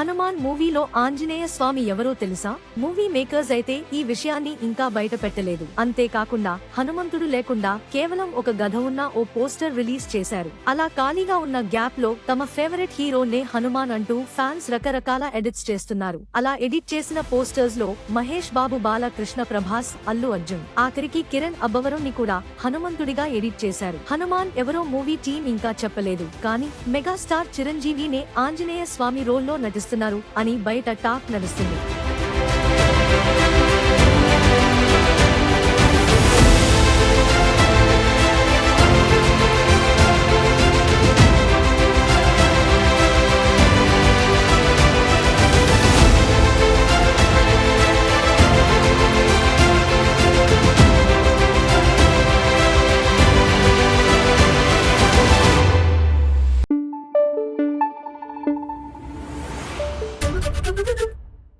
హనుమాన్ మూవీలో ఆంజనేయ స్వామి ఎవరో తెలుసా? మూవీ మేకర్స్ అయితే ఈ విషయాన్ని ఇంకా బయట పెట్టలేదు. అంతేకాకుండా హనుమంతుడు లేకుండా కేవలం ఒక గధ ఉన్న ఓ పోస్టర్ రిలీజ్ చేశారు. అలా ఖాళీగా ఉన్న గ్యాప్లో తమ ఫేవరెట్ హీరో నే హనుమాన్ అంటూ ఫ్యాన్స్ రకరకాల ఎడిట్స్ చేస్తున్నారు. అలా ఎడిట్ చేసిన పోస్టర్స్లో మహేష్ బాబు బాలకృష్ణ ప్రభాస్ అల్లు అర్జున్. ఆఖరికి కిరణ్ అబ్బవరం ని కూడా హనుమంతుడిగా ఎడిట్ చేశారు. హనుమాన్ ఎవరో మూవీ టీం ఇంకా చెప్పలేదు. కానీ మెగాస్టార్ చిరంజీవినే ఆంజనేయ స్వామి రోల్లో చేస్తున్నారు అని బయట టాక్ నడుస్తుంది.